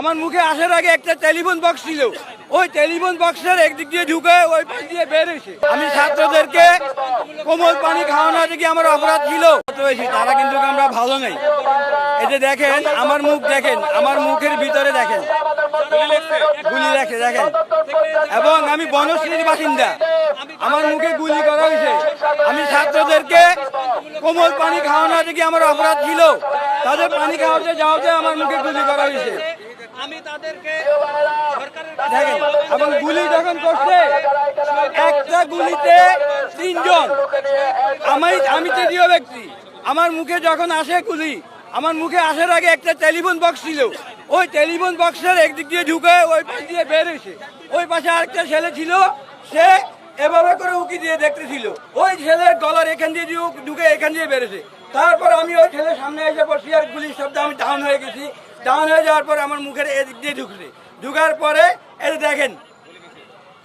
আমার মুখে আসার আগে একটা টেলিফোন বক্স ছিল। ওই টেলিফোন বক্সের একদিক দিয়ে ঢুকে ওই পাশ দিয়ে বের হয়েছে আমি ছাত্রদেরকে কোমল পানি খাওয়ানো থেকে আমার অপরাধ ছিল। তারা কিন্তু আমরা ভালো নেই। যে দেখেন, আমার মুখ দেখেন, আমার মুখের ভিতরে দেখেন। গুলি লেখে দেখেন। এবং আমি বনশ্রীর বাসিন্দা। আমার মুখে গুলি করা হয়েছে। আমি ছাত্রদেরকে কোমল পানি খাওয়ানো থেকে আমার অপরাধ ছিল। তাদের পানি খাওয়াতে যাওয়াতে আমার মুখে গুলি করা হয়েছে। আমি তাদেরকে সরকারের কাছে এবং গুলি যখন করছে একটা গুলিতে তিনজন। আমি আমি তৃতীয় ব্যক্তি। আমার মুখে যখন আসে গুলি আমার মুখে আসার আগে একটা টেলিফোন বক্স ছিল। ওই টেলিফোন বক্সের একদিক দিয়ে ঢুকে ওই পাশ দিয়ে বের হয়েছে। ওই পাশে আরেকটা ছেলে ছিল সে এভাবে করে উকি দিয়ে দেখতেছিল। ওই ছেলের গলার এখান দিয়ে ঢুকে এখান দিয়ে বেরোছে তারপর আমি ওই ছেলের সামনে এসে বসি আর গুলির শব্দে আমি ডাউন হয়ে গেছি। ডাউন হয়ে যাওয়ার পরে আমার মুখের এদিক দিয়ে ঢুকছে। ঢুকার পরে এই দেখেন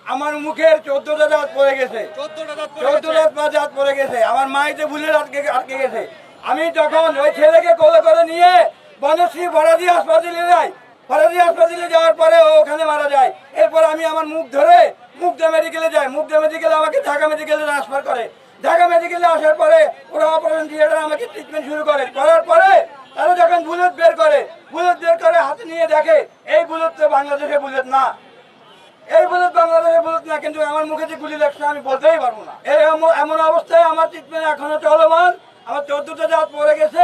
আমার মুখের চোদ্দটা দাঁত পড়ে গেছে। চোদ্দটা দাঁত পড়ে পা দাঁত পড়ে গেছে। আমার মাইতে ভুলে আটকে আটকে গেছে। আমি তখন ওই ছেলেকে কোলে করে নিয়ে বনশ্রী বরাদি হাসপাতালে যাই বরাদি হাসপাতালে যাওয়ার পরে ও ওখানে মারা যায়। এরপর আমি আমার মুখ ধরে মুগদা মেডিকেলে যাই। মুগদা মেডিকেলে আমাকে ঢাকা মেডিকেলে ট্রান্সফার করে। ঢাকা মেডিকেলে আসার পরে ওরা অপারেশন থিয়েটার আমাকে ট্রিটমেন্ট শুরু করে। করার পরে তারা যখন বুলেট বের করে বুলেট বের করে হাতে নিয়ে দেখে, এই বুলেট তো বাংলাদেশের বুলেট না। এই বুলেট বাংলাদেশে বুলেট না, কিন্তু আমার মুখে যে গুলি লাগছে আমি বলতেই পারব না। এই এমন- অবস্থায় আমার ট্রিটমেন্ট এখনও চলমান। আমার চোদ্দটা দাঁত পড়ে গেছে।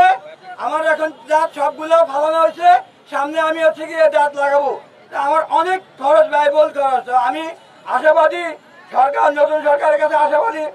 আমার এখন দাঁত সবগুলো ফালানো হয়েছে। সামনে আমি হচ্ছে গিয়ে দাঁত লাগাবো। আমার অনেক খরচ ব্যয়বহুল খরচ। আমি আশাবাদী, সরকার, নতুন সরকারের কাছে আশাবাদী